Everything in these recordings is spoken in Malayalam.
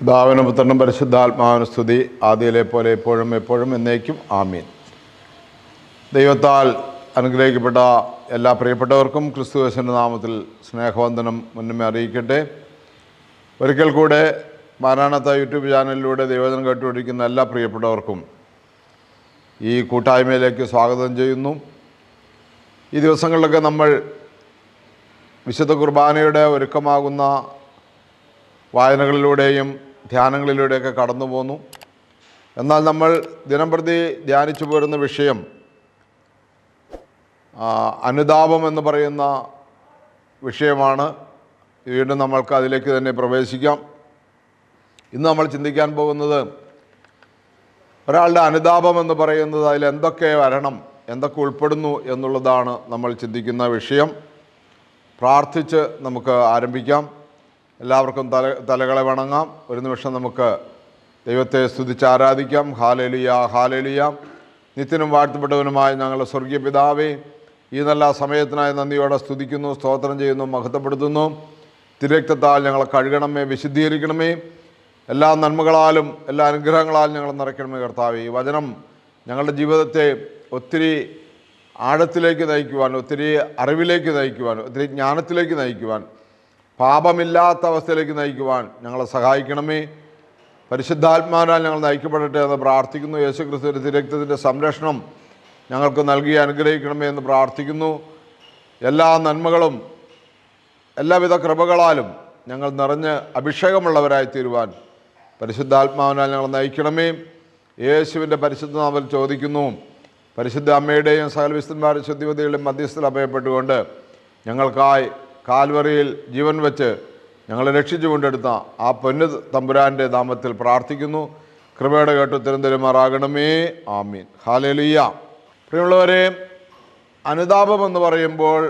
പിതാവിനും പുത്രനും പരിശുദ്ധാത്മാവിന് സ്തുതി. ആദ്യയിലെ പോലെ എപ്പോഴും എപ്പോഴും എന്നേക്കും ആമീൻ. ദൈവത്താൽ അനുഗ്രഹിക്കപ്പെട്ട എല്ലാ പ്രിയപ്പെട്ടവർക്കും ക്രിസ്തുവേശന്റെ നാമത്തിൽ സ്നേഹവന്ദനം മുന്നമേ അറിയിക്കട്ടെ. ഒരിക്കൽ കൂടെ മാരാണത്ത യൂട്യൂബ് ചാനലിലൂടെ ദൈവജനം കേട്ടുപിടിക്കുന്ന എല്ലാ പ്രിയപ്പെട്ടവർക്കും ഈ കൂട്ടായ്മയിലേക്ക് സ്വാഗതം ചെയ്യുന്നു. ഈ ദിവസങ്ങളിലൊക്കെ നമ്മൾ വിശുദ്ധ കുർബാനയുടെ ഒരുക്കമാകുന്ന വായനകളിലൂടെയും ധ്യാനങ്ങളിലൂടെയൊക്കെ കടന്നു പോന്നു. എന്നാൽ നമ്മൾ ദിനംപ്രതി ധ്യാനിച്ചു പോരുന്ന വിഷയം അനുതാപം എന്ന് പറയുന്ന വിഷയമാണ്. വീണ്ടും നമ്മൾക്ക് അതിലേക്ക് തന്നെ പ്രവേശിക്കാം. ഇന്ന് നമ്മൾ ചിന്തിക്കാൻ പോകുന്നത് ഒരാളുടെ അനുതാപം എന്ന് പറയുന്നത് അതിൽ എന്തൊക്കെ വരണം എന്തൊക്കെ ഉൾപ്പെടുന്നു എന്നുള്ളതാണ് നമ്മൾ ചിന്തിക്കുന്ന വിഷയം. പ്രാർത്ഥിച്ച് നമുക്ക് ആരംഭിക്കാം. എല്ലാവർക്കും തല തലകളെ വണങ്ങാം. ഒരു നിമിഷം നമുക്ക് ദൈവത്തെ സ്തുതിച്ച് ആരാധിക്കാം. Hallelujah hallelujah. നിത്യനും വാഴ്ത്തപ്പെട്ടവനുമായ ഞങ്ങളുടെ സ്വർഗീയ പിതാവേ ഈ നല്ല സമയത്തിനായി നന്ദിയോടെ സ്തുതിക്കുന്നു സ്തോത്രം ചെയ്യുന്നു മഹത്വപ്പെടുത്തുന്നു. തിരക്തത്താൽ ഞങ്ങളെ കഴുകണമേ വിശുദ്ധീകരിക്കണമേ. എല്ലാ നന്മകളാലും എല്ലാ അനുഗ്രഹങ്ങളാലും ഞങ്ങൾ നിറയ്ക്കണമേ കർത്താവ്. ഈ വചനം ഞങ്ങളുടെ ജീവിതത്തെ ഒത്തിരി ആഴത്തിലേക്ക് നയിക്കുവാൻ ഒത്തിരി അറിവിലേക്ക് നയിക്കുവാൻ ഒത്തിരി ജ്ഞാനത്തിലേക്ക് നയിക്കുവാൻ പാപമില്ലാത്ത അവസ്ഥയിലേക്ക് നയിക്കുവാൻ ഞങ്ങളെ സഹായിക്കണമേ. പരിശുദ്ധാത്മാരാൽ ഞങ്ങൾ നയിക്കപ്പെടട്ടെ എന്ന് പ്രാർത്ഥിക്കുന്നു. യേശു ക്രിസ്തുവിന്റെ തിരക്തത്തിന്റെ സംരക്ഷണം ഞങ്ങൾക്ക് നൽകി അനുഗ്രഹിക്കണമേ എന്ന് പ്രാർത്ഥിക്കുന്നു. എല്ലാ നന്മകളും എല്ലാവിധ കൃപകളാലും ഞങ്ങൾ നിറഞ്ഞ് അഭിഷേകമുള്ളവരായി തീരുവാൻ പരിശുദ്ധാത്മാവിനാൽ ഞങ്ങൾ നയിക്കണമേ. യേശുവിന്റെ പരിശുദ്ധ നാമത്തിൽ ചോദിക്കുന്നു. പരിശുദ്ധ അമ്മയുടെയും സകല ശുദ്ധിവതികളുടെയും മധ്യസ്ഥത അഭയപ്പെട്ടുകൊണ്ട് ഞങ്ങൾക്കായി കാൽവറിയിൽ ജീവൻ വെച്ച് ഞങ്ങളെ രക്ഷിച്ചു കൊണ്ടെടുത്ത ആ പൊന്നു തമ്പുരാന്റെ നാമത്തിൽ പ്രാർത്ഥിക്കുന്നു. കൃപയുടെ കേട്ട് തിരുന്തരുമാറാകണമേ ആമീൻ. ഹാലലിയ പ്രിയമുള്ളവരെ അനുതാപം എന്ന് പറയുമ്പോൾ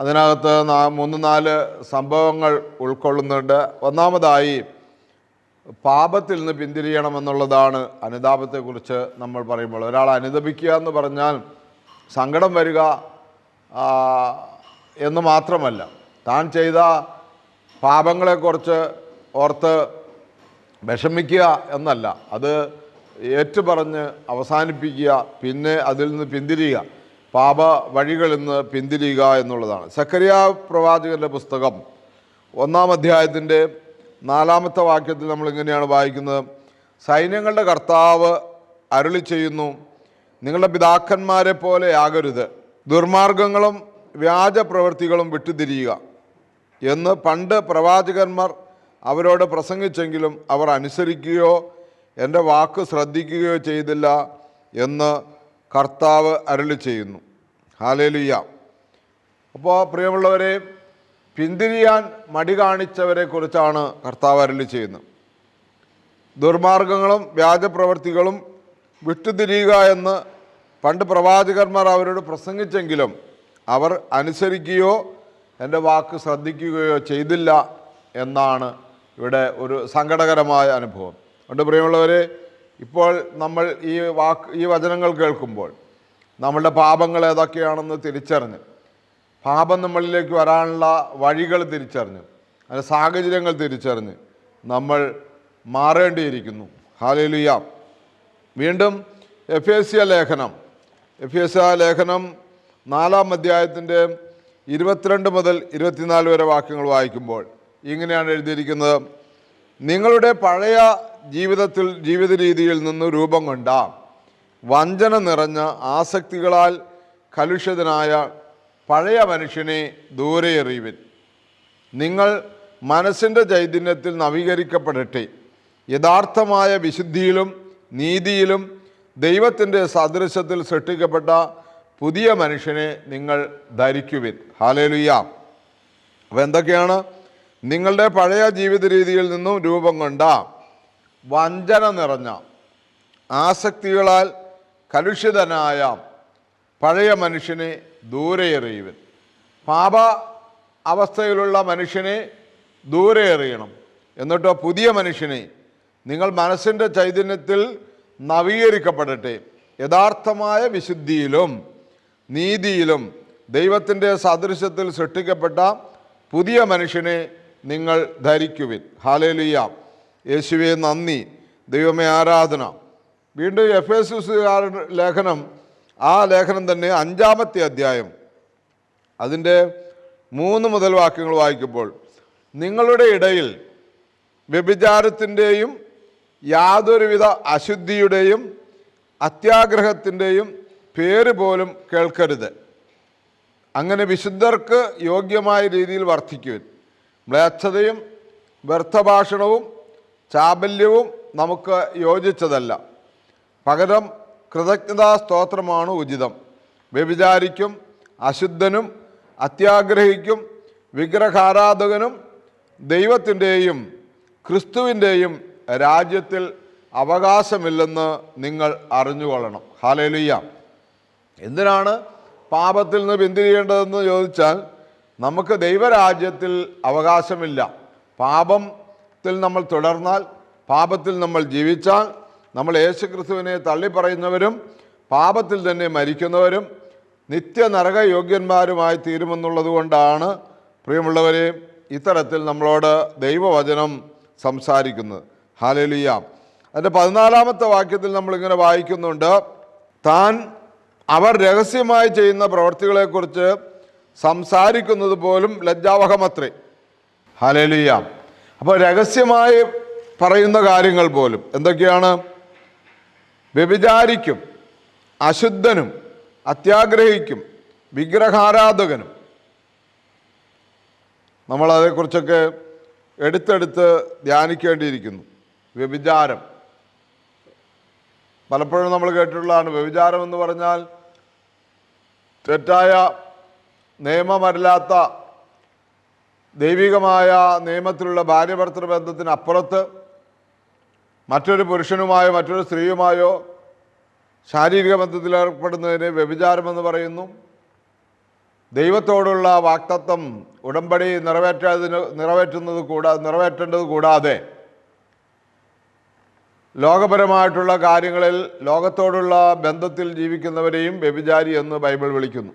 അതിനകത്ത് മൂന്ന് നാല് സംഭവങ്ങൾ ഉൾക്കൊള്ളുന്നുണ്ട്. ഒന്നാമതായി പാപത്തിൽ നിന്ന് പിന്തിരിയണമെന്നുള്ളതാണ് അനുതാപത്തെക്കുറിച്ച് നമ്മൾ പറയുമ്പോൾ. ഒരാൾ അനുദപിക്കുക എന്ന് പറഞ്ഞാൽ സങ്കടം വരിക എന്ന് മാത്രമല്ല താൻ ചെയ്ത പാപങ്ങളെക്കുറിച്ച് ഓർത്ത് വിഷമിക്കുക എന്നല്ല അത് ഏറ്റുപറഞ്ഞ് അവസാനിപ്പിക്കുക പിന്നെ അതിൽ നിന്ന് പിന്തിരിയുക. പാപ വഴികളിൽ നിന്ന് പിന്തിരിയുക എന്നുള്ളതാണ്. സക്കരിയ പ്രവാചകന്റെ പുസ്തകം ഒന്നാം അധ്യായത്തിന്റെ നാലാമത്തെ വാക്യത്തിൽ നമ്മൾ ഇങ്ങനെയാണ് വായിക്കുന്നത്. സൈന്യങ്ങളുടെ കർത്താവ് അരുളി ചെയ്യുന്നു നിങ്ങളുടെ പിതാക്കന്മാരെ പോലെ ആകരുത്. ദുർമാർഗങ്ങളും വ്യാജ പ്രവൃത്തികളും വിട്ടുതിരിയുക എന്ന് പണ്ട് പ്രവാചകന്മാർ അവരോട് പ്രസംഗിച്ചെങ്കിലും അവർ അനുസരിക്കുകയോ എന്റെ വാക്ക് ശ്രദ്ധിക്കുകയോ ചെയ്തില്ല എന്ന് കർത്താവ് അരളി ചെയ്യുന്നു. ഹാലേലുയ്യ അപ്പോൾ പ്രിയമുള്ളവരെ പിന്തിരിയാൻ മടി കാണിച്ചവരെ കുറിച്ചാണ് കർത്താവ് അരളി ചെയ്യുന്നത്. ദുർമാർഗങ്ങളും വ്യാജപ്രവർത്തികളും വിട്ടുതിരിയുക എന്ന് പണ്ട് പ്രവാചകന്മാർ അവരോട് പ്രസംഗിച്ചെങ്കിലും അവർ അനുസരിക്കുകയോ എന്റെ വാക്ക് ശ്രദ്ധിക്കുകയോ ചെയ്തില്ല എന്നാണ് ഇവിടെ ഒരു സങ്കടകരമായ അനുഭവം. അതുകൊണ്ട് പ്രിയമുള്ളവരെ ഇപ്പോൾ നമ്മൾ ഈ വാക്ക് ഈ വചനങ്ങൾ കേൾക്കുമ്പോൾ നമ്മളുടെ പാപങ്ങൾ ഏതൊക്കെയാണെന്ന് തിരിച്ചറിഞ്ഞ് പാപം നമ്മളിലേക്ക് വരാനുള്ള വഴികൾ തിരിച്ചറിഞ്ഞ് അതിന്റെ സാഹചര്യങ്ങൾ തിരിച്ചറിഞ്ഞ് നമ്മൾ മാറേണ്ടിയിരിക്കുന്നു. ഹാലേലുയാം. വീണ്ടും എഫ് എസ് ലേഖനം. എഫ് എസ് ലേഖനം നാലാം അധ്യായത്തിന്റെ ഇരുപത്തിരണ്ട് മുതൽ ഇരുപത്തിനാല് വരെ വാക്യങ്ങൾ വായിക്കുമ്പോൾ ഇങ്ങനെയാണ് എഴുതിയിരിക്കുന്നത്. നിങ്ങളുടെ പഴയ ജീവിതത്തിൽ ജീവിത രീതിയിൽ നിന്ന് രൂപം കൊണ്ട വഞ്ചന നിറഞ്ഞ ആസക്തികളാൽ കലുഷിതനായ പഴയ മനുഷ്യനെ ദൂരെ എറിയുവിൻ. നിങ്ങൾ മനസ്സിന്റെ ചൈതന്യത്തിൽ നവീകരിക്കപ്പെടട്ടെ. യഥാർത്ഥമായ വിശുദ്ധിയിലും നീതിയിലും ദൈവത്തിന്റെ സദൃശത്തിൽ സൃഷ്ടിക്കപ്പെട്ട പുതിയ മനുഷ്യനെ നിങ്ങൾ ധരിക്കുവിൻ. ഹാലേലുയ്യ അപ്പോൾ എന്തൊക്കെയാണ്? നിങ്ങളുടെ പഴയ ജീവിത രീതിയിൽ നിന്നും രൂപം കൊണ്ട വഞ്ചന നിറഞ്ഞ ആസക്തികളാൽ കലുഷിതനായ പഴയ മനുഷ്യനെ ദൂരെ എറിയുവിൻ പാപ അവസ്ഥയിലുള്ള മനുഷ്യനെ ദൂരെ എറിയണം എന്നിട്ടോ പുതിയ മനുഷ്യനെ നിങ്ങൾ മനസ്സിന്റെ ചൈതന്യത്തിൽ നവീകരിക്കപ്പെടട്ടെ. യഥാർത്ഥമായ വിശുദ്ധിയിലും നീതിയിലും ദൈവത്തിന്റെ സാദൃശ്യത്തിൽ സൃഷ്ടിക്കപ്പെട്ട പുതിയ മനുഷ്യനെ നിങ്ങൾ ധരിക്കുവിൻ. ഹാലേലുയ്യ യേശുവെ നന്ദി. ദൈവമേ ആരാധന. വീണ്ടും എഫ് എസ് ലേഖനം ആ ലേഖനം തന്നെ അഞ്ചാമത്തെ അധ്യായം. അതിന്റെ മൂന്ന് മുതൽ വാക്യങ്ങൾ വായിക്കുമ്പോൾ നിങ്ങളുടെ ഇടയിൽ വ്യഭിചാരത്തിന്റെയും യാതൊരുവിധ അശുദ്ധിയുടെയും അത്യാഗ്രഹത്തിന്റെയും പേര് പോലും കേൾക്കരുത്. അങ്ങനെ വിശുദ്ധർക്ക് യോഗ്യമായ രീതിയിൽ വർദ്ധിക്കുവിൻ മ്ലേച്ഛതയും വ്യർത്ഥഭാഷണവും ചാബല്യവും നമുക്ക് യോജിച്ചതല്ല. പകരം കൃതജ്ഞതാ സ്തോത്രമാണ് ഉചിതം. വ്യഭിചാരിക്കും അശുദ്ധനും അത്യാഗ്രഹിക്കും വിഗ്രഹാരാധകനും ദൈവത്തിന്റെയും ക്രിസ്തുവിന്റെയും രാജ്യത്തിൽ അവകാശമില്ലെന്ന് നിങ്ങൾ അറിഞ്ഞുകൊള്ളണം. ഹാലേലുയ്യ എന്തിനാണ് പാപത്തിൽ നിന്ന് പിന്തിരിയേണ്ടതെന്ന് ചോദിച്ചാൽ നമുക്ക് ദൈവരാജ്യത്തിൽ അവകാശമില്ല. പാപത്തിൽ നമ്മൾ തുടർന്നാൽ പാപത്തിൽ നമ്മൾ ജീവിച്ചാൽ നമ്മൾ യേശുക്രിസ്തുവിനെ തള്ളിപ്പറയുന്നവരും പാപത്തിൽ തന്നെ മരിക്കുന്നവരും നിത്യ നരകയോഗ്യന്മാരുമായി തീരുമെന്നുള്ളത് കൊണ്ടാണ് പ്രിയമുള്ളവരെ ഇത്തരത്തിൽ നമ്മളോട് ദൈവവചനം സംസാരിക്കുന്നത്. ഹാലലിയ അതിന്റെ പതിനാലാമത്തെ വാക്യത്തിൽ നമ്മളിങ്ങനെ വായിക്കുന്നുണ്ട് താൻ അവർ രഹസ്യമായി ചെയ്യുന്ന പ്രവർത്തികളെക്കുറിച്ച് സംസാരിക്കുന്നത് പോലും ലജ്ജാവഹമത്രേ. ഹലലിയ അപ്പോൾ രഹസ്യമായി പറയുന്ന കാര്യങ്ങൾ പോലും എന്തൊക്കെയാണ്? വ്യഭിചാരിക്കും അശുദ്ധനും അത്യാഗ്രഹിക്കും വിഗ്രഹാരാധകനും. നമ്മൾ അതേക്കുറിച്ചൊക്കെ എടുത്തെടുത്ത് ധ്യാനിക്കേണ്ടിയിരിക്കുന്നു. വ്യഭിചാരം. പലപ്പോഴും നമ്മൾ കേട്ടിട്ടുള്ളതാണ് വ്യഭിചാരം എന്ന് പറഞ്ഞാൽ തെറ്റായ നിയമമല്ലാത്ത ദൈവികമായ നിയമത്തിലുള്ള ഭാര്യ ഭർത്തൃ ബന്ധത്തിനപ്പുറത്ത് മറ്റൊരു പുരുഷനുമായോ മറ്റൊരു സ്ത്രീയുമായോ ശാരീരിക ബന്ധത്തിൽ ഏർപ്പെടുന്നതിന് വ്യഭിചാരമെന്ന് പറയുന്നു. ദൈവത്തോടുള്ള വാക്തത്വം ഉടമ്പടി നിറവേറ്റാതിന് നിറവേറ്റുന്നത് കൂടാതെ നിറവേറ്റേണ്ടത് കൂടാതെ ലോകപരമായിട്ടുള്ള കാര്യങ്ങളിൽ ലോകത്തോടുള്ള ബന്ധത്തിൽ ജീവിക്കുന്നവരെയും വ്യഭിചാരി എന്ന് ബൈബിൾ വിളിക്കുന്നു.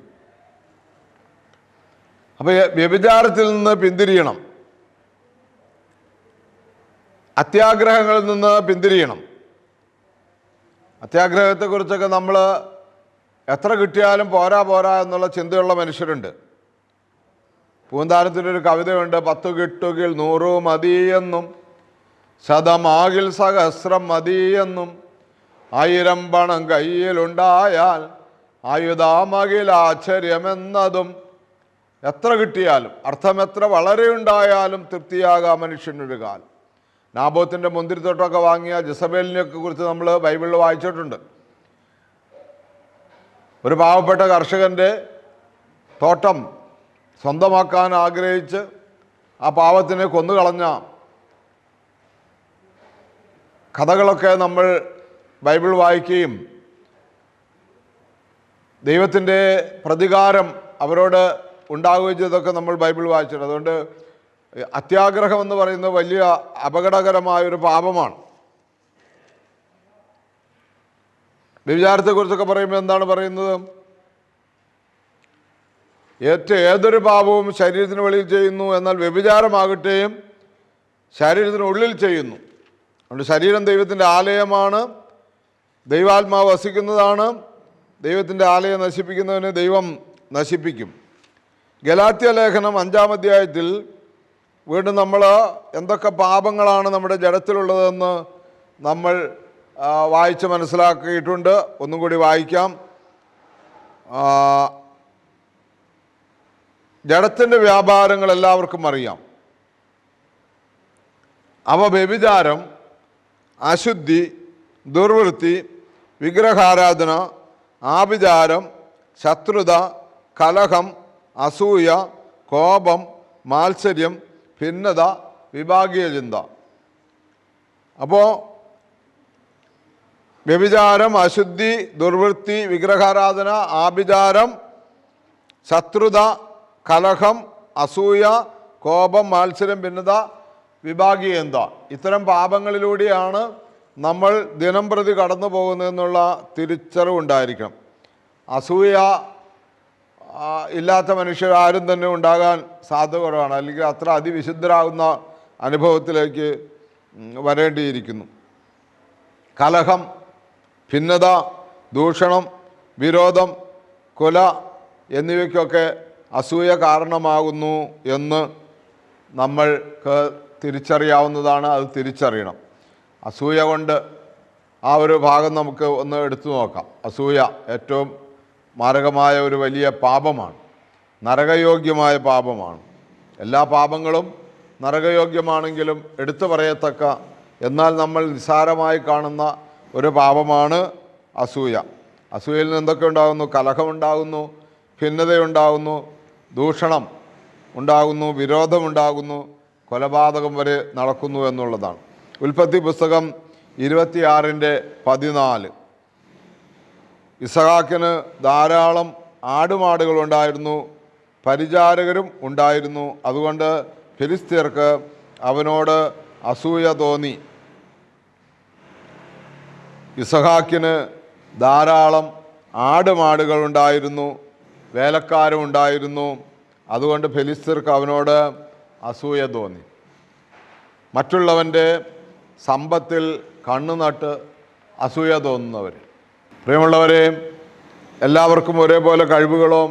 അപ്പോൾ വ്യഭിചാരത്തിൽ നിന്ന് പിന്തിരിയണം. അത്യാഗ്രഹങ്ങളിൽ നിന്ന് പിന്തിരിയണം. അത്യാഗ്രഹത്തെക്കുറിച്ചൊക്കെ നമ്മൾ എത്ര കിട്ടിയാലും പോരാ പോരാ എന്നുള്ള ചിന്തയുള്ള മനുഷ്യരുണ്ട്. പൂന്താനത്തിന്റെ ഒരു കവിതയുണ്ട് പത്തു കിട്ടുകിൽ നൂറ് മതിയെന്നും ശതമാകിൽ സഹസ്രം മതിയെന്നും ആയിരം പണം കയ്യിലുണ്ടായാൽ ആയുധാമകിൽ ആശ്ചര്യമെന്നതും എത്ര കിട്ടിയാലും അർത്ഥം എത്ര വളരെ ഉണ്ടായാലും തൃപ്തിയാകാം മനുഷ്യനൊരു കാലം. നാബോത്തിന്റെ മുന്തിരിത്തോട്ടമൊക്കെ വാങ്ങിയ ജസബേലിനെയൊക്കെ കുറിച്ച് നമ്മൾ ബൈബിളിൽ വായിച്ചിട്ടുണ്ട്. ഒരു പാവപ്പെട്ട കർഷകന്റെ തോട്ടം സ്വന്തമാക്കാൻ ആഗ്രഹിച്ച് ആ പാവത്തിനെ കൊന്നുകളഞ്ഞ കഥകളൊക്കെ നമ്മൾ ബൈബിൾ വായിക്കുകയും ദൈവത്തിന്റെ പ്രതികാരം അവരോട് ഉണ്ടാകുകയും ചെയ്തൊക്കെ നമ്മൾ ബൈബിൾ വായിച്ചിട്ടുണ്ട്. അതുകൊണ്ട് അത്യാഗ്രഹം എന്ന് പറയുന്നത് വലിയ അപകടകരമായൊരു പാപമാണ്. വ്യഭിചാരത്തെക്കുറിച്ചൊക്കെ പറയുമ്പോൾ എന്താണ് പറയുന്നത്? ഏറ്റ ഏതൊരു പാപവും ശരീരത്തിന് വെളിയിൽ ചെയ്യുന്നു എന്നാൽ വ്യഭിചാരമാകട്ടെയും ശരീരത്തിനുള്ളിൽ ചെയ്യുന്നു. അതുകൊണ്ട് ശരീരം ദൈവത്തിന്റെ ആലയമാണ്. ദൈവാത്മാവ് വസിക്കുന്നതാണ്. ദൈവത്തിന്റെ ആലയം നശിപ്പിക്കുന്നതിന് ദൈവം നശിപ്പിക്കും. ഗലാത്യ ലേഖനം അഞ്ചാം അധ്യായത്തിൽ വീണ്ടും നമ്മൾ എന്തൊക്കെ പാപങ്ങളാണ് നമ്മുടെ ജഡത്തിലുള്ളതെന്ന് നമ്മൾ വായിച്ച് മനസ്സിലാക്കിയിട്ടുണ്ട്. ഒന്നും കൂടി വായിക്കാം. ജഡത്തിന്റെ വ്യാപാരങ്ങൾ എല്ലാവർക്കും അറിയാം. അവ വ്യഭിചാരം അശുദ്ധി ദുർവൃത്തി വിഗ്രഹാരാധന ആഭിചാരം ശത്രുത കലഹം അസൂയ കോപം മാത്സര്യം ഭിന്നത വിഭാഗീയ ചിന്ത അപ്പോൾ വ്യഭിചാരം അശുദ്ധി ദുർവൃത്തി വിഗ്രഹാരാധന ആഭിചാരം ശത്രുത കലഹം അസൂയ കോപം മാത്സര്യം ഭിന്നത വിഭാഗീയത ഇത്തരം പാപങ്ങളിലൂടെയാണ് നമ്മൾ ദിനം പ്രതി കടന്നു പോകുന്നതെന്നുള്ള തിരിച്ചറിവുണ്ടായിരിക്കണം അസൂയ ഇല്ലാത്ത മനുഷ്യർ ആരും തന്നെ ഉണ്ടാകാൻ സാധ്യത കുറവാണ് അല്ലെങ്കിൽ അത്ര അതിവിശുദ്ധരാകുന്ന അനുഭവത്തിലേക്ക് വരേണ്ടിയിരിക്കുന്നു. കലഹം ഭിന്നത ദൂഷണം വിരോധം കൊല എന്നിവയ്ക്കൊക്കെ അസൂയ കാരണമാകുന്നു എന്ന് നമ്മൾക്ക് തിരിച്ചറിയാവുന്നതാണ് അത് തിരിച്ചറിയണം. അസൂയ കൊണ്ട് ആ ഒരു ഭാഗം നമുക്ക് ഒന്ന് എടുത്തു നോക്കാം. അസൂയ ഏറ്റവും മാരകമായ ഒരു വലിയ പാപമാണ്. നരകയോഗ്യമായ പാപമാണ്. എല്ലാ പാപങ്ങളും നരകയോഗ്യമാണെങ്കിലും എടുത്തു പറയത്തക്ക എന്നാൽ നമ്മൾ നിസ്സാരമായി കാണുന്ന ഒരു പാപമാണ് അസൂയ. അസൂയയിൽ നിന്ന് എന്തൊക്കെ ഉണ്ടാകുന്നു? കലഹമുണ്ടാകുന്നു ഭിന്നതയുണ്ടാകുന്നു ദൂഷണം ഉണ്ടാകുന്നു വിരോധമുണ്ടാകുന്നു കൊലപാതകം വരെ നടക്കുന്നു എന്നുള്ളതാണ്. ഉൽപ്പത്തി പുസ്തകം ഇരുപത്തിയാറിന്റെ പതിനാല്. ഇസഹാക്കിന് ധാരാളം ആടുമാടുകളുണ്ടായിരുന്നു പരിചാരകരും ഉണ്ടായിരുന്നു. അതുകൊണ്ട് ഫിലിസ്തീർക്ക് അവനോട് അസൂയ തോന്നി. ഇസഹാക്കിന് ധാരാളം ആടുമാടുകൾ ഉണ്ടായിരുന്നു വേലക്കാരും ഉണ്ടായിരുന്നു. അതുകൊണ്ട് ഫെലിസ്തീർക്ക് അവനോട് അസൂയ തോന്നി. മറ്റുള്ളവന്റെ സമ്പത്തിൽ കണ്ണു നട്ട് അസൂയ തോന്നുന്നവർ പ്രിയമുള്ളവരെ എല്ലാവർക്കും ഒരേപോലെ കഴിവുകളോ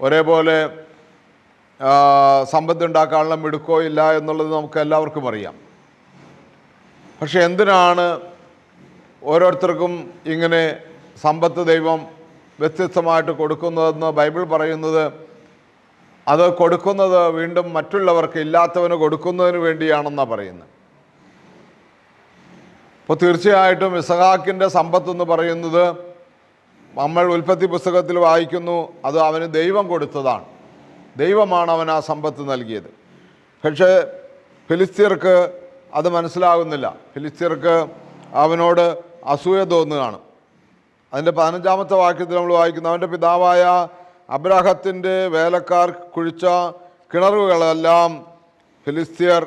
ഒരേപോലെ സമ്പത്തുണ്ടാക്കാനുള്ള മിടുക്കോ ഇല്ല എന്നുള്ളത് നമുക്ക് എല്ലാവർക്കും അറിയാം. പക്ഷെ എന്തിനാണ് ഓരോരുത്തർക്കും ഇങ്ങനെ സമ്പത്ത് ദൈവം വ്യത്യസ്തമായിട്ട് കൊടുക്കുന്നതെന്ന് ബൈബിൾ പറയുന്നത്? അത് കൊടുക്കുന്നത് വീണ്ടും മറ്റുള്ളവർക്ക് ഇല്ലാത്തവന് കൊടുക്കുന്നതിന് വേണ്ടിയാണെന്നാണ് പറയുന്നത്. അപ്പോൾ തീർച്ചയായിട്ടും ഇസഹാക്കിന്റെ സമ്പത്ത് എന്ന് പറയുന്നത് നമ്മൾ ഉൽപ്പത്തി പുസ്തകത്തിൽ വായിക്കുന്നു അത് അവന് ദൈവം കൊടുത്തതാണ്. ദൈവമാണ് അവൻ ആ സമ്പത്ത് നൽകിയത്. പക്ഷേ ഫിലിസ്തീർക്ക് അത് മനസ്സിലാകുന്നില്ല. ഫിലിസ്തീർക്ക് അവനോട് അസൂയ തോന്നുകയാണ്. അതിന്റെ പതിനഞ്ചാമത്തെ വാക്യത്തിൽ നമ്മൾ വായിക്കുന്നു അവന്റെ പിതാവായ അബ്രാഹത്തിന്റെ വേലക്കാർ കുഴിച്ച കിണറുകളെല്ലാം ഫിലിസ്തീയർ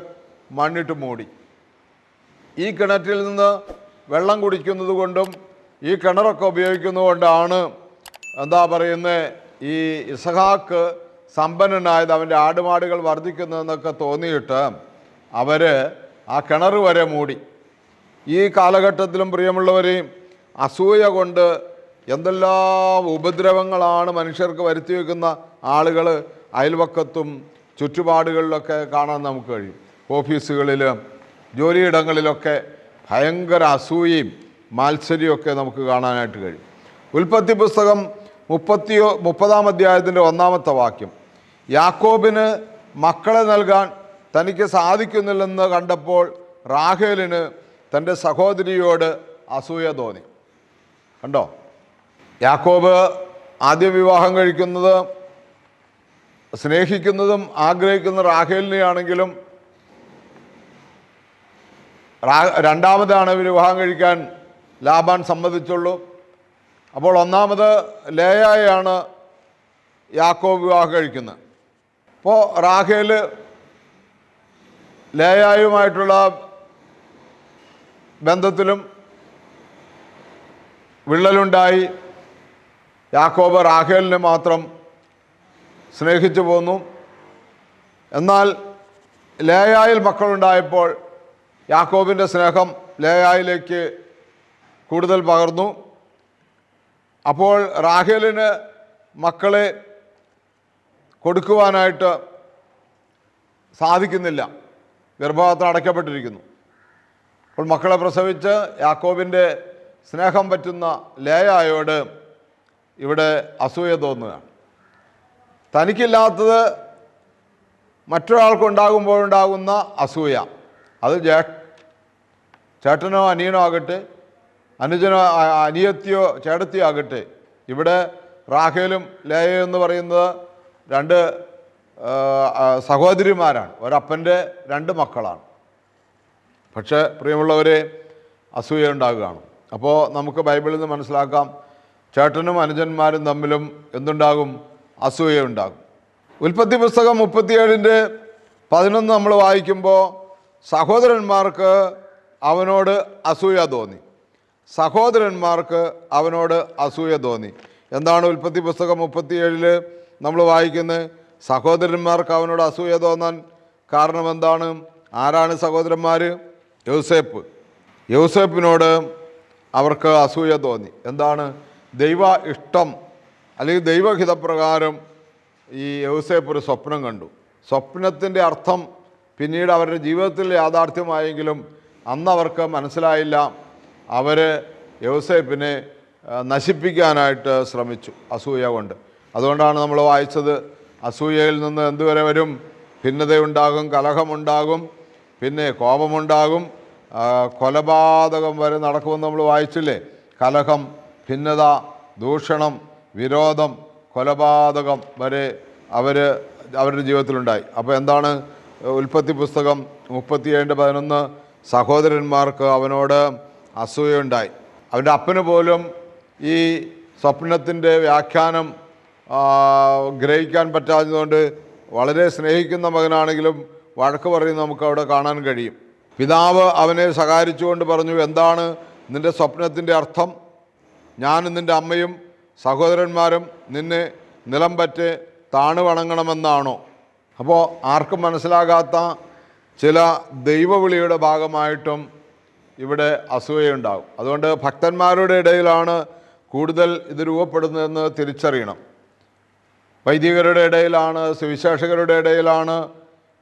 മണ്ണിട്ട് മൂടി. ഈ കിണറ്റിൽ നിന്ന് വെള്ളം കുടിക്കുന്നത് കൊണ്ടും ഈ കിണറൊക്കെ ഉപയോഗിക്കുന്നത് കൊണ്ടാണ് എന്താ പറയുന്നത് ഈ ഇസഹാക്ക് സമ്പന്നനായത് അവന്റെ ആടുമാടുകൾ വർദ്ധിക്കുന്നതെന്നൊക്കെ തോന്നിയിട്ട് അവർ ആ കിണർ വരെ മൂടി. ഈ കാലഘട്ടത്തിലും പ്രിയമുള്ളവരെയും അസൂയ കൊണ്ട് എന്തെല്ലാം ഉപദ്രവങ്ങളാണ് മനുഷ്യർക്ക് വരുത്തി വയ്ക്കുന്ന ആളുകൾ അയൽവക്കത്തും ചുറ്റുപാടുകളിലൊക്കെ കാണാൻ നമുക്ക് കഴിയും. ഓഫീസുകളിൽ ജോലിയിടങ്ങളിലൊക്കെ ഭയങ്കര അസൂയയും മാത്സര്യമൊക്കെ നമുക്ക് കാണാനായിട്ട് കഴിയും. ഉൽപ്പത്തി പുസ്തകം മുപ്പത്തിയോ മുപ്പതാം അധ്യായത്തിന്റെ ഒന്നാമത്തെ വാക്യം. യാക്കോബിന് മക്കളെ നൽകാൻ തനിക്ക് സാധിക്കുന്നില്ലെന്ന് കണ്ടപ്പോൾ റാഹേലിന് തന്റെ സഹോദരിയോട് അസൂയ തോന്നി. കണ്ടോ? യാക്കോബ് ആദ്യ വിവാഹം കഴിക്കുന്നത് സ്നേഹിക്കുന്നതും ആഗ്രഹിക്കുന്ന റാഹേലിനെയാണെങ്കിലും രണ്ടാമതാണ് വിവാഹം കഴിക്കാൻ ലാബാൻ സമ്മതിച്ചുള്ളൂ. അപ്പോൾ ഒന്നാമത് ലേയായാണ് യാക്കോബ് വിവാഹം കഴിക്കുന്നത്. അപ്പോൾ റാഹേൽ ലേയായുമായിട്ടുള്ള ബന്ധത്തിലും വിള്ളലുണ്ടായി. യാക്കോബ് റാഹേലിനെ മാത്രം സ്നേഹിച്ചു പോന്നു. എന്നാൽ ലേയായിൽ മക്കളുണ്ടായപ്പോൾ യാക്കോബിന്റെ സ്നേഹം ലേയായിലേക്ക് കൂടുതൽ പകർന്നു. അപ്പോൾ റാഹേലിന് മക്കളെ കൊടുക്കുവാനായിട്ട് സാധിക്കുന്നില്ല. ഗർഭപാത്രം അടയ്ക്കപ്പെട്ടിരിക്കുന്നു. അപ്പോൾ മക്കളെ പ്രസവിച്ച് യാക്കോബിന്റെ സ്നേഹം പറ്റുന്ന ലേയായോട് ഇവിടെ അസൂയ തോന്നുകയാണ്. തനിക്കില്ലാത്തത് മറ്റൊരാൾക്കുണ്ടാകുമ്പോഴുണ്ടാകുന്ന അസൂയ. അത് ജേ ചേട്ടനോ അനിയനോ ആകട്ടെ അനുജനോ അനിയത്തിയോ ചേട്ടത്തിയോ ആകട്ടെ ഇവിടെ റാഖേലും ലേയോ എന്ന് പറയുന്നത് രണ്ട് സഹോദരിമാരാണ്. ഒരപ്പന്റെ രണ്ട് മക്കളാണ്. പക്ഷേ പ്രിയമുള്ളവരെ അസൂയ ഉണ്ടാകുകയാണ്. അപ്പോൾ നമുക്ക് ബൈബിളിൽ നിന്ന് മനസ്സിലാക്കാം ചേട്ടനും അനുജന്മാരും തമ്മിലും എന്തുണ്ടാകും? അസൂയുണ്ടാകും ഉൽപ്പത്തി പുസ്തകം മുപ്പത്തിയേഴിന്റെ പതിനൊന്ന് നമ്മൾ വായിക്കുമ്പോൾ സഹോദരന്മാർക്ക് അവനോട് അസൂയ തോന്നി. സഹോദരന്മാർക്ക് അവനോട് അസൂയ തോന്നി. എന്താണ് ഉൽപ്പത്തി പുസ്തകം മുപ്പത്തിയേഴിൽ നമ്മൾ വായിക്കുന്നത്? സഹോദരന്മാർക്ക് അവനോട് അസൂയ തോന്നാൻ കാരണം എന്താണ്? ആരാണ് സഹോദരന്മാർ യൗസേപ്പ്. യൗസേപ്പിനോട് അവർക്ക് അസൂയ തോന്നി. എന്താണ്? ദൈവ ഇഷ്ടം അല്ലെങ്കിൽ ദൈവഹിതപ്രകാരം ഈ യൗസേപ്പ് ഒരു സ്വപ്നം കണ്ടു. സ്വപ്നത്തിന്റെ അർത്ഥം പിന്നീട് അവരുടെ ജീവിതത്തിൽ യാഥാർത്ഥ്യമായെങ്കിലും അന്ന് അവർക്ക് മനസ്സിലായില്ല. അവർ യൗസേപ്പിനെ നശിപ്പിക്കാനായിട്ട് ശ്രമിച്ചു അസൂയ കൊണ്ട്. അതുകൊണ്ടാണ് നമ്മൾ വായിച്ചത് അസൂയയിൽ നിന്ന് എന്തുവരെ വരും? ഭിന്നതയുണ്ടാകും കലഹമുണ്ടാകും പിന്നെ കോപമുണ്ടാകും. കൊലപാതകം വരെ നടക്കുമെന്ന് നമ്മൾ വായിച്ചില്ലേ? കലഹം ഭിന്നത ദൂഷണം വിരോധം കൊലപാതകം വരെ അവർ അവരുടെ ജീവിതത്തിലുണ്ടായി. അപ്പോൾ എന്താണ്? ഉൽപ്പത്തി പുസ്തകം മുപ്പത്തിയേഴിന്റെ പതിനൊന്ന് സഹോദരന്മാർക്ക് അവനോട് അസൂയുണ്ടായി. അവന്റെ അപ്പന് പോലും ഈ സ്വപ്നത്തിന്റെ വ്യാഖ്യാനം ഗ്രഹിക്കാൻ പറ്റാത്തതുകൊണ്ട് വളരെ സ്നേഹിക്കുന്ന മകനാണെങ്കിലും വഴക്ക് പറയുന്നത് നമുക്ക് അവിടെ കാണാൻ കഴിയും. പിതാവ് അവനെ സഹായിച്ചുകൊണ്ട് പറഞ്ഞു എന്താണ് നിന്റെ സ്വപ്നത്തിന്റെ അർത്ഥം? ഞാനും നിന്റെ അമ്മയും സഹോദരന്മാരും നിന്നെ നിലം പറ്റ് താണു വണങ്ങണമെന്നാണോ? അപ്പോൾ ആർക്കും മനസ്സിലാകാത്ത ചില ദൈവവിളിയുടെ ഭാഗമായിട്ടും ഇവിടെ അസൂയയുണ്ടാകും. അതുകൊണ്ട് ഭക്തന്മാരുടെ ഇടയിലാണ് കൂടുതൽ ഇത് രൂപപ്പെടുന്നതെന്ന് തിരിച്ചറിയണം. വൈദികരുടെ ഇടയിലാണ് സുവിശേഷകരുടെ ഇടയിലാണ്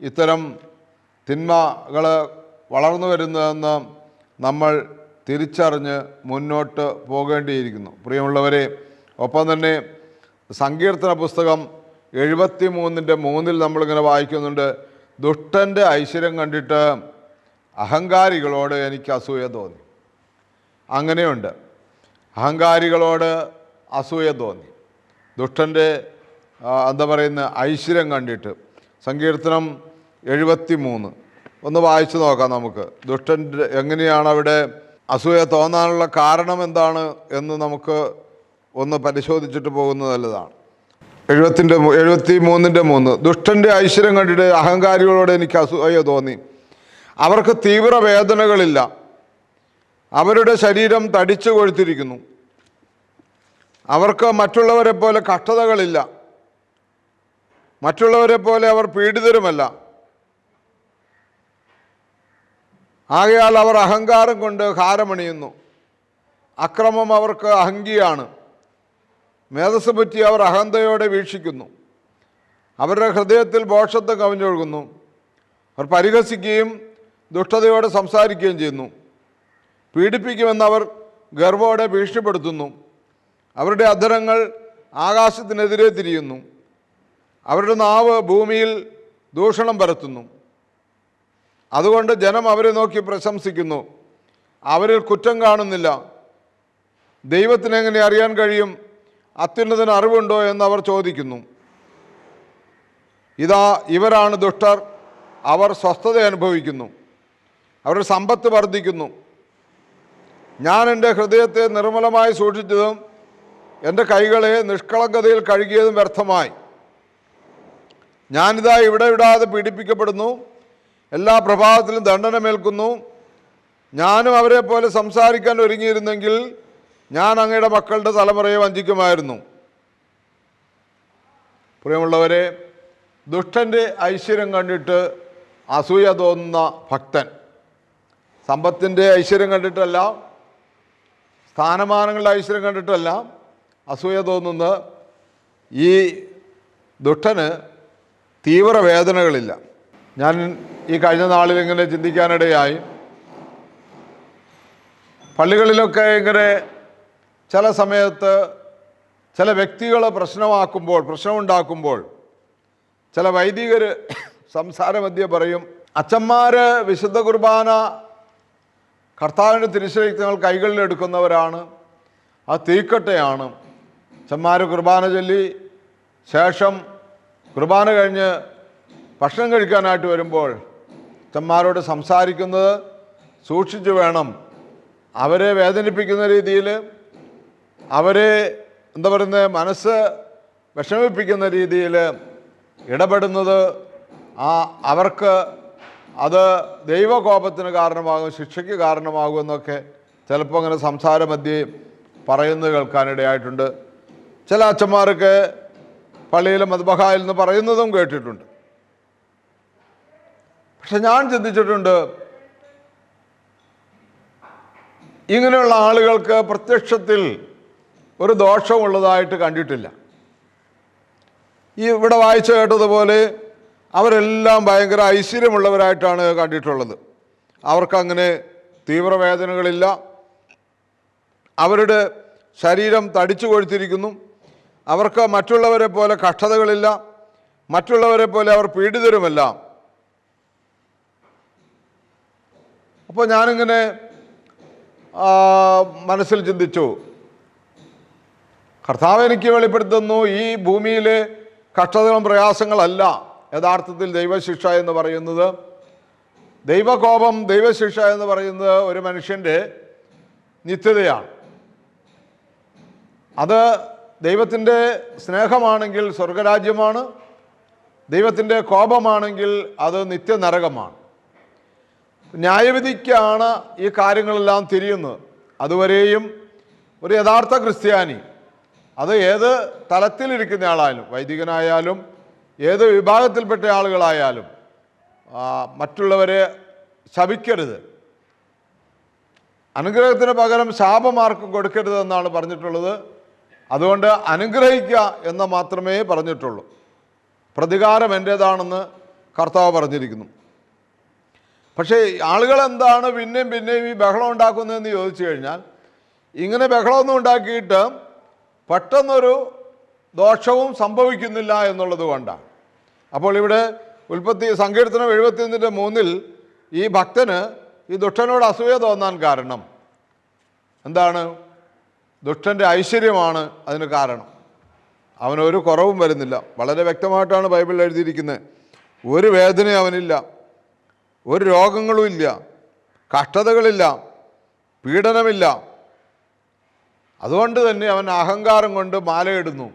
ഇത്തരം തിന്മകൾ വളർന്നു വരുന്നതെന്ന് നമ്മൾ തിരിച്ചറിഞ്ഞ് മുന്നോട്ട് പോകേണ്ടിയിരിക്കുന്നു. പ്രിയമുള്ളവരെ ഒപ്പം തന്നെ സങ്കീർത്തന പുസ്തകം എഴുപത്തി മൂന്നിന്റെ മൂന്നിൽ നമ്മളിങ്ങനെ വായിക്കുന്നുണ്ട്. ദുഷ്ടന്റെ ഐശ്വര്യം കണ്ടിട്ട് അഹങ്കാരികളോട് എനിക്ക് അസൂയ തോന്നി. അങ്ങനെയുണ്ട്. അഹങ്കാരികളോട് അസൂയ തോന്നി. ദുഷ്ടന്റെ എന്താ പറയുന്ന ഐശ്വര്യം കണ്ടിട്ട്. സങ്കീർത്തനം എഴുപത്തി മൂന്ന് ഒന്ന് വായിച്ചു നോക്കാം നമുക്ക്. ദുഷ്ടന്റെ എങ്ങനെയാണ് അവിടെ അസൂയ തോന്നാനുള്ള കാരണം എന്താണ് എന്ന് നമുക്ക് ഒന്ന് പരിശോധിച്ചിട്ട് പോകുന്നത് നല്ലതാണ്. എഴുപത്തിന്റെ എഴുപത്തി മൂന്നിന്റെ മൂന്ന്. ദുഷ്ടന്റെ ഐശ്വര്യം കണ്ടിട്ട് അഹങ്കാരികളോട് എനിക്ക് അസൂയ തോന്നി. അവർക്ക് തീവ്ര വേദനകളില്ല അവരുടെ ശരീരം തടിച്ചു കൊഴുത്തിരിക്കുന്നു. അവർക്ക് മറ്റുള്ളവരെ പോലെ കഷ്ടതകളില്ല. മറ്റുള്ളവരെ പോലെ അവർ പീഡിതരുമല്ല. ആകയാൽ അവർ അഹങ്കാരം കൊണ്ട് ഹാരമണിയുന്നു. അക്രമം അവർക്ക് അഹങ്കിയാണ്. മേധസ് പറ്റി അവർ അഹന്തയോടെ വീക്ഷിക്കുന്നു. അവരുടെ ഹൃദയത്തിൽ ബോഷത്വം കവിഞ്ഞൊഴുകുന്നു. അവർ പരിഹസിക്കുകയും ദുഷ്ടതയോടെ സംസാരിക്കുകയും ചെയ്യുന്നു. പീഡിപ്പിക്കുമെന്ന് അവർ ഗർവോടെ ഭീഷണിപ്പെടുത്തുന്നു. അവരുടെ അധരങ്ങൾ ആകാശത്തിനെതിരെ തിരിയുന്നു. അവരുടെ നാവ് ഭൂമിയിൽ ദൂഷണം പരത്തുന്നു. അതുകൊണ്ട് ജനം അവരെ നോക്കി പ്രശംസിക്കുന്നു. അവരിൽ കുറ്റം കാണുന്നില്ല. ദൈവത്തിന് എങ്ങനെ അറിയാൻ കഴിയും? അത്യുന്നതിന് അറിവുണ്ടോ എന്ന് അവർ ചോദിക്കുന്നു. ഇതാ ഇവരാണ് ദുഷ്ടർ. അവർ സ്വസ്ഥത അനുഭവിക്കുന്നു. അവരുടെ സമ്പത്ത് വർദ്ധിക്കുന്നു. ഞാൻ എന്റെ ഹൃദയത്തെ നിർമ്മലമായി സൂക്ഷിച്ചതും എന്റെ കൈകളെ നിഷ്കളങ്കതയിൽ കഴുകിയതും വ്യർത്ഥമായി. ഞാനിതാ ഇവിടെ വിടാതെ പീഡിപ്പിക്കപ്പെടുന്നു. എല്ലാ പ്രഭാതത്തിലും ദണ്ഡനമേൽക്കുന്നു. ഞാനും അവരെ പോലെ സംസാരിക്കാൻ ഒരുങ്ങിയിരുന്നെങ്കിൽ ഞാൻ അങ്ങയുടെ മക്കളുടെ തലമുറയെ വഞ്ചിക്കുമായിരുന്നു. പ്രിയമുള്ളവരെ ദുഷ്ടന്റെ ഐശ്വര്യം കണ്ടിട്ട് അസൂയ തോന്നുന്ന ഭക്തൻ. സമ്പത്തിന്റെ ഐശ്വര്യം കണ്ടിട്ടല്ല സ്ഥാനമാനങ്ങളുടെ ഐശ്വര്യം കണ്ടിട്ടല്ല അസൂയ തോന്നുന്ന ഈ ദുഷ്ടന് തീവ്ര വേദനകളില്ല ഞാൻ ഈ കഴിഞ്ഞ നാളിൽ ഇങ്ങനെ ചിന്തിക്കാനിടയായി. പള്ളികളിലൊക്കെ ഇങ്ങനെ ചില സമയത്ത് ചില വ്യക്തികൾ പ്രശ്നമാക്കുമ്പോൾ പ്രശ്നമുണ്ടാക്കുമ്പോൾ ചില വൈദികർ സംസാരമധ്യ പറയും അച്ഛന്മാർ വിശുദ്ധ കുർബാന കർത്താവിന്റെ കൈകളിൽ എടുക്കുന്നവരാണ് ആ തീക്കട്ടയാണ്. അച്ഛന്മാർ കുർബാന ചൊല്ലി ശേഷം കുർബാന കഴിഞ്ഞ് ഭക്ഷണം കഴിക്കാനായിട്ട് വരുമ്പോൾ അച്ഛന്മാരോട് സംസാരിക്കുന്നത് സൂക്ഷിച്ചു വേണം. അവരെ വേദനിപ്പിക്കുന്ന രീതിയിൽ അവരെ എന്താ പറയുന്നത് മനസ്സ് വിഷമിപ്പിക്കുന്ന രീതിയിൽ ഇടപെടുന്നത് ആ അവർക്ക് അത് ദൈവകോപത്തിന് കാരണമാകും ശിക്ഷയ്ക്ക് കാരണമാകും എന്നൊക്കെ ചിലപ്പോൾ അങ്ങനെ സംസാരമധ്യേ പറയുന്നത് കേൾക്കാനിടയായിട്ടുണ്ട്. ചില അച്ഛന്മാർക്ക് പള്ളിയിലും മദ്ബഹായിൽ നിന്ന് പറയുന്നതും കേട്ടിട്ടുണ്ട്. പക്ഷെ ഞാൻ ചിന്തിച്ചിട്ടുണ്ട് ഇങ്ങനെയുള്ള ആളുകൾക്ക് പ്രത്യക്ഷത്തിൽ ഒരു ദോഷമുള്ളതായിട്ട് കണ്ടിട്ടില്ല. ഈ ഇവിടെ വായിച്ചു കേട്ടതുപോലെ അവരെല്ലാം ഭയങ്കര ഐശ്വര്യമുള്ളവരായിട്ടാണ് കണ്ടിട്ടുള്ളത്. അവർക്കങ്ങനെ തീവ്രവേദനകളില്ല. അവരുടെ ശരീരം തടിച്ചു കൊഴുത്തിരിക്കുന്നു. അവർക്ക് മറ്റുള്ളവരെ പോലെ കഷ്ടതകളില്ല. മറ്റുള്ളവരെ പോലെ അവർ പീഡിതരുമല്ല. അപ്പോൾ ഞാനിങ്ങനെ മനസ്സിൽ ചിന്തിച്ചു. കർത്താവ് എനിക്ക് വെളിപ്പെടുത്തുന്നു ഈ ഭൂമിയിലെ കഷ്ടതകളും പ്രയാസങ്ങളല്ല. യഥാർത്ഥത്തിൽ ദൈവശിക്ഷ എന്ന് പറയുന്നത് ദൈവകോപം ദൈവശിക്ഷ എന്ന് പറയുന്നത് ഒരു മനുഷ്യന്റെ നിത്യതയാണ്. അത് ദൈവത്തിന്റെ സ്നേഹമാണെങ്കിൽ സ്വർഗരാജ്യമാണ് ദൈവത്തിന്റെ കോപമാണെങ്കിൽ അത് നിത്യനരകമാണ്. ന്യായവിധിക്കാണ് ഈ കാര്യങ്ങളെല്ലാം തിരിയുന്നത്. അതുവരെയും ഒരു യഥാർത്ഥ ക്രിസ്ത്യാനി അത് ഏത് തലത്തിലിരിക്കുന്ന ആളായാലും വൈദികനായാലും ഏത് വിഭാഗത്തിൽപ്പെട്ട ആളുകളായാലും മറ്റുള്ളവരെ ശപിക്കരുത്. അനുഗ്രഹത്തിന് പകരം ശാപമാർക്കും കൊടുക്കരുത് എന്നാണ് പറഞ്ഞിട്ടുള്ളത്. അതുകൊണ്ട് അനുഗ്രഹിക്കുക എന്ന് മാത്രമേ പറഞ്ഞിട്ടുള്ളൂ. പ്രതികാരം എന്റേതാണെന്ന് കർത്താവ് പറഞ്ഞിരിക്കുന്നു. പക്ഷേ ആളുകൾ എന്താണ് പിന്നെയും പിന്നെയും ഈ ബഹളം ഉണ്ടാക്കുന്നതെന്ന് ചോദിച്ചു കഴിഞ്ഞാൽ ഇങ്ങനെ ബഹളമൊന്നും ഉണ്ടാക്കിയിട്ട് പെട്ടെന്നൊരു ദോഷവും സംഭവിക്കുന്നില്ല എന്നുള്ളത് കൊണ്ടാണ്. അപ്പോൾ ഇവിടെ ഉൽപ്പത്തി സങ്കീർത്തനം എഴുപത്തിയൊന്നിന്റെ മൂന്നിൽ ഈ ഭക്തന് ഈ ദുഷ്ടനോട് അസൂയ തോന്നാൻ കാരണം എന്താണ്? ദുഷ്ടന്റെ ഐശ്വര്യമാണ് അതിന് കാരണം. അവനൊരു കുറവും വരുന്നില്ല. വളരെ വ്യക്തമായിട്ടാണ് ബൈബിളിൽ എഴുതിയിരിക്കുന്നത്. ഒരു വേദനയും അവനില്ല. ഒരു രോഗങ്ങളും ഇല്ല. കഷ്ടതകളില്ല. പീഡനമില്ല. അതുകൊണ്ട് തന്നെ അവൻ അഹങ്കാരം കൊണ്ട് മാലയിടുന്നു.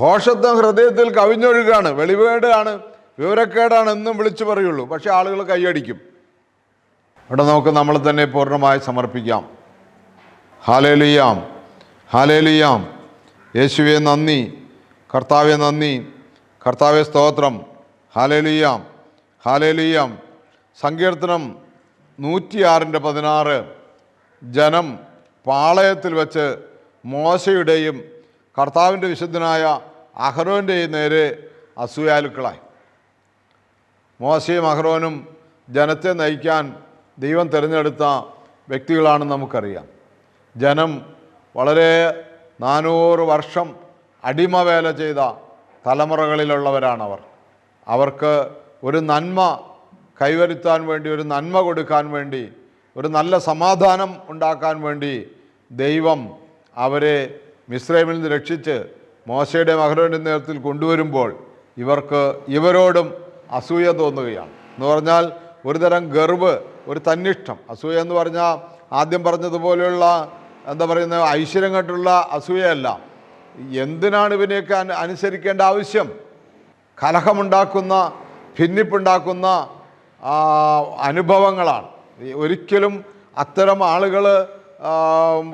ഭോഷത്വം ഹൃദയത്തിൽ കവിഞ്ഞൊഴുകാണ്. വെളിവേടാണ്. വിവരക്കേടാണ് എന്നും വിളിച്ചു പറയുള്ളൂ. പക്ഷെ ആളുകൾ കൈയടിക്കും അവിടെ നമുക്ക് നമ്മൾ തന്നെ പൂർണമായി സമർപ്പിക്കാം. ഹാലേലിയാം ഹാലേലിയാം യേശുവെ നന്ദി. കർത്താവെ നന്ദി. കർത്താവെ സ്തോത്രം. ഹാലേലിയാം ഹാലേലിയാം സങ്കീർത്തനം നൂറ്റിയാറിന്റെ പതിനാറ്. ജനം പാളയത്തിൽ വച്ച് മോശയുടെയും കർത്താവിന്റെ വിശുദ്ധനായ അഹ്റോന്റെയും നേരെ അസൂയാലുക്കളായി. മോശയും അഹ്റോനും ജനത്തെ നയിക്കാൻ ദൈവം തിരഞ്ഞെടുത്ത വ്യക്തികളാണെന്ന് നമുക്കറിയാം. ജനം വളരെ നാനൂറ് വർഷം അടിമവേല ചെയ്ത തലമുറകളിലുള്ളവരാണവർ. അവർക്ക് ഒരു നന്മ കൈവരുത്താൻ വേണ്ടി ഒരു നന്മ കൊടുക്കാൻ വേണ്ടി ഒരു നല്ല സമാധാനം ഉണ്ടാക്കാൻ വേണ്ടി ദൈവം അവരെ മിശ്രമിൽ നിന്ന് രക്ഷിച്ച് മോശയുടെ മഹരോന്റെ നേതൃത്വത്തിൽ കൊണ്ടുവരുമ്പോൾ ഇവർക്ക് ഇവരോടും അസൂയ തോന്നുകയാണ്. എന്ന് പറഞ്ഞാൽ ഒരുതരം ഗർവ് ഒരു തന്നിഷ്ടം. അസൂയ എന്ന് പറഞ്ഞാൽ ആദ്യം പറഞ്ഞതുപോലെയുള്ള എന്താ പറയുന്നത് ഐശ്വര്യം കണ്ടുള്ള അസൂയയല്ല. എന്തിനാണ് ഇവനെയൊക്കെ അനുസരിക്കേണ്ട ആവശ്യം? കലഹമുണ്ടാക്കുന്ന ഭിന്നിപ്പുണ്ടാക്കുന്ന അനുഭവങ്ങളാണ്. ഒരിക്കലും അത്തരം ആളുകൾ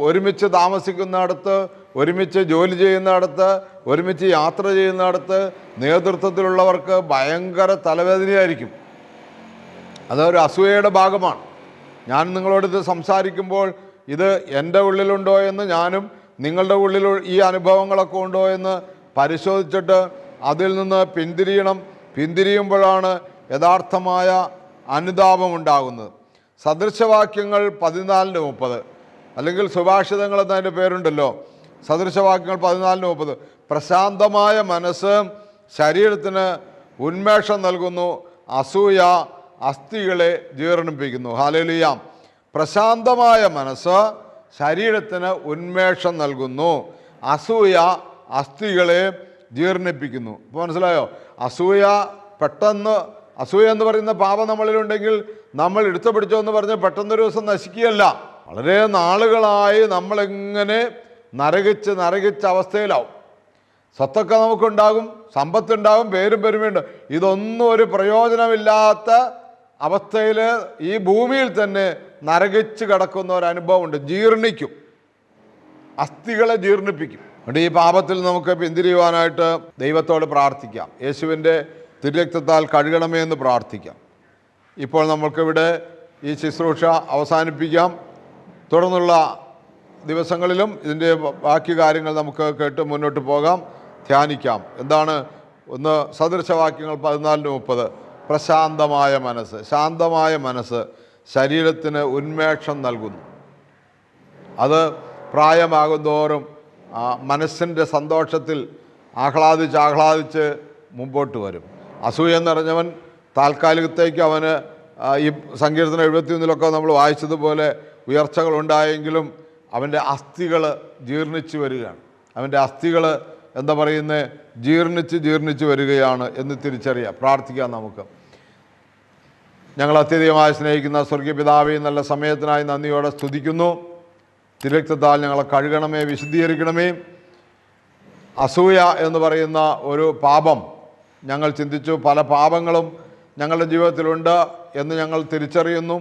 ഒരുമിച്ച് താമസിക്കുന്നിടത്ത് ഒരുമിച്ച് ജോലി ചെയ്യുന്നിടത്ത് ഒരുമിച്ച് യാത്ര ചെയ്യുന്നിടത്ത് നേതൃത്വത്തിലുള്ളവർക്ക് ഭയങ്കര തലവേദനയായിരിക്കും. അതൊരു അസൂയയുടെ ഭാഗമാണ്. ഞാൻ നിങ്ങളോട് ഇത് സംസാരിക്കുമ്പോൾ ഇത് എന്റെ ഉള്ളിലുണ്ടോ എന്ന് ഞാനും നിങ്ങളുടെ ഉള്ളിൽ ഈ അനുഭവങ്ങളൊക്കെ ഉണ്ടോ എന്ന് പരിശോധിച്ചിട്ട് അതിൽ നിന്ന് പിന്തിരിയണം. പിന്തിരിയുമ്പോഴാണ് യഥാർത്ഥമായ അനുതാപമുണ്ടാകുന്നത്. സദൃശവാക്യങ്ങൾ പതിനാലിന് മുപ്പത്. അല്ലെങ്കിൽ സുഭാഷിതങ്ങൾ എന്നതിന്റെ പേരുണ്ടല്ലോ. സദൃശവാക്യങ്ങൾ പതിനാലിന് മുപ്പത്. പ്രശാന്തമായ മനസ്സ് ശരീരത്തിന് ഉന്മേഷം നൽകുന്നു. അസൂയ അസ്ഥികളെ ജീർണിപ്പിക്കുന്നു. ഹാലലിയാം പ്രശാന്തമായ മനസ്സ് ശരീരത്തിന് ഉന്മേഷം നൽകുന്നു. അസൂയ അസ്ഥികളെ ജീർണിപ്പിക്കുന്നു. ഇപ്പോൾ മനസ്സിലായോ? അസൂയ പെട്ടെന്ന് അസൂയ എന്ന് പറയുന്ന പാപം നമ്മളിലുണ്ടെങ്കിൽ നമ്മൾ എടുത്തു പിടിച്ചോ എന്ന് പറഞ്ഞ് പെട്ടെന്നൊരു ദിവസം നശിക്കുകയല്ല. വളരെ നാളുകളായി നമ്മളിങ്ങനെ നരകിച്ച് നരകിച്ച അവസ്ഥയിലാവും. സ്വത്തൊക്കെ നമുക്കുണ്ടാകും സമ്പത്തുണ്ടാകും പേരും പെരുമയുണ്ട് ഇതൊന്നും ഒരു പ്രയോജനമില്ലാത്ത അവസ്ഥയിൽ ഈ ഭൂമിയിൽ തന്നെ നരകിച്ച് കിടക്കുന്ന ഒരു അനുഭവമുണ്ട് ജീർണിക്കും. അസ്ഥികളെ ജീർണിപ്പിക്കും. അതുകൊണ്ട് ഈ പാപത്തിൽ നമുക്ക് പിന്തിരിയുവാനായിട്ട് ദൈവത്തോട് പ്രാർത്ഥിക്കാം. യേശുവിന്റെ തിരുരക്തത്താൽ കഴുകണമേ എന്ന് പ്രാർത്ഥിക്കാം. ഇപ്പോൾ നമ്മൾക്കിവിടെ ഈ ശുശ്രൂഷ അവസാനിപ്പിക്കാം. തുടർന്നുള്ള ദിവസങ്ങളിലും ഇതിന്റെ ബാക്കി കാര്യങ്ങൾ നമുക്ക് കേട്ട് മുന്നോട്ട് പോകാം. ധ്യാനിക്കാം. എന്താണ്? ഒന്ന് സദൃശവാക്യങ്ങൾ പതിനാലിന് മുപ്പത്. പ്രശാന്തമായ മനസ്സ്. ശാന്തമായ മനസ്സ് ശരീരത്തിന് ഉന്മേഷം നൽകുന്നു. അത് പ്രായമാകുന്തോറും മനസ്സിന്റെ സന്തോഷത്തിൽ ആഹ്ലാദിച്ച് ആഹ്ലാദിച്ച് മുമ്പോട്ട് വരും. അസൂയ നിറഞ്ഞവൻ താൽക്കാലികത്തേക്ക് അവന് ഈ സങ്കീർത്തനം എഴുപത്തിയൊന്നിലൊക്കെ നമ്മൾ വായിച്ചതുപോലെ ഉയർച്ചകൾ ഉണ്ടായെങ്കിലും അവന്റെ അസ്ഥികൾ ജീർണിച്ച് വരികയാണ്. അവന്റെ അസ്ഥികൾ എന്താ പറയുന്നത് ജീർണിച്ച് ജീർണിച്ച് വരികയാണ് എന്ന് തിരിച്ചറിയാം. പ്രാർത്ഥിക്കാം നമുക്ക്. ഞങ്ങൾ അത്യധികമായി സ്നേഹിക്കുന്ന സ്വർഗീയ പിതാവി നല്ല സമയത്തിനായി നന്ദിയോടെ സ്തുതിക്കുന്നു. തിരക്തത്താൽ ഞങ്ങളെ കഴുകണമേ വിശുദ്ധീകരിക്കണമേ. അസൂയ എന്ന് പറയുന്ന ഒരു പാപം ഞങ്ങൾ ചിന്തിച്ചു പല പാപങ്ങളും ഞങ്ങളുടെ ജീവിതത്തിലുണ്ട് എന്ന് ഞങ്ങൾ തിരിച്ചറിയുന്നു.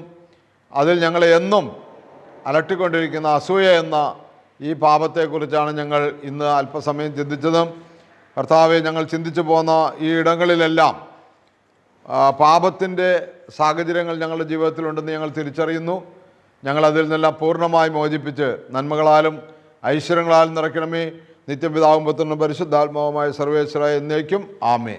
അതിൽ ഞങ്ങളെ എന്നും അലട്ടിക്കൊണ്ടിരിക്കുന്ന അസൂയ എന്ന ഈ പാപത്തെക്കുറിച്ചാണ് ഞങ്ങൾ ഇന്ന് അല്പസമയം ചിന്തിച്ചതും. കർത്താവെ ഞങ്ങൾ ചിന്തിച്ചു പോകുന്ന ഈ ഇടങ്ങളിലെല്ലാം പാപത്തിന്റെ സാഹചര്യങ്ങൾ ഞങ്ങളുടെ ജീവിതത്തിലുണ്ടെന്ന് ഞങ്ങൾ തിരിച്ചറിയുന്നു. ഞങ്ങൾ നിന്നെല്ലാം പൂർണമായി മോചിപ്പിച്ച് നന്മകളാലും ഐശ്വര്യങ്ങളാലും നിറയ്ക്കണമേ. നിത്യപിതാവും പുത്രനും പരിശുദ്ധാത്മാവുമായ സർവേശ്വര എന്നേക്കും. ആമേ